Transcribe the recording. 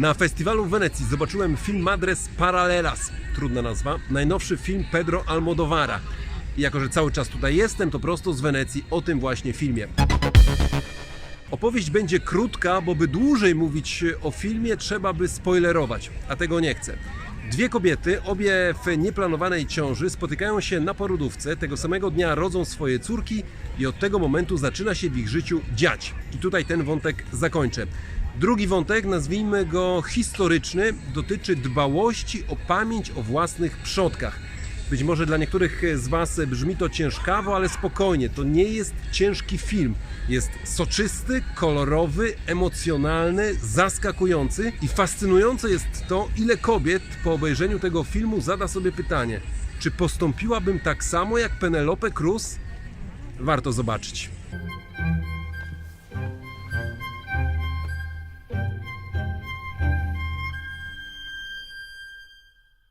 Na festiwalu w Wenecji zobaczyłem film Madres Paralelas, trudna nazwa, najnowszy film Pedro Almodovara. I jako, że cały czas tutaj jestem, to prosto z Wenecji o tym właśnie filmie. Opowieść będzie krótka, bo by dłużej mówić o filmie, trzeba by spoilerować, a tego nie chcę. Dwie kobiety, obie w nieplanowanej ciąży, spotykają się na porodówce. Tego samego dnia rodzą swoje córki i od tego momentu zaczyna się w ich życiu dziać. I tutaj ten wątek zakończę. Drugi wątek, nazwijmy go historyczny, dotyczy dbałości o pamięć o własnych przodkach. Być może dla niektórych z Was brzmi to ciężkawo, ale spokojnie, to nie jest ciężki film. Jest soczysty, kolorowy, emocjonalny, zaskakujący i fascynujące jest to, ile kobiet po obejrzeniu tego filmu zada sobie pytanie: czy postąpiłabym tak samo jak Penelope Cruz? Warto zobaczyć.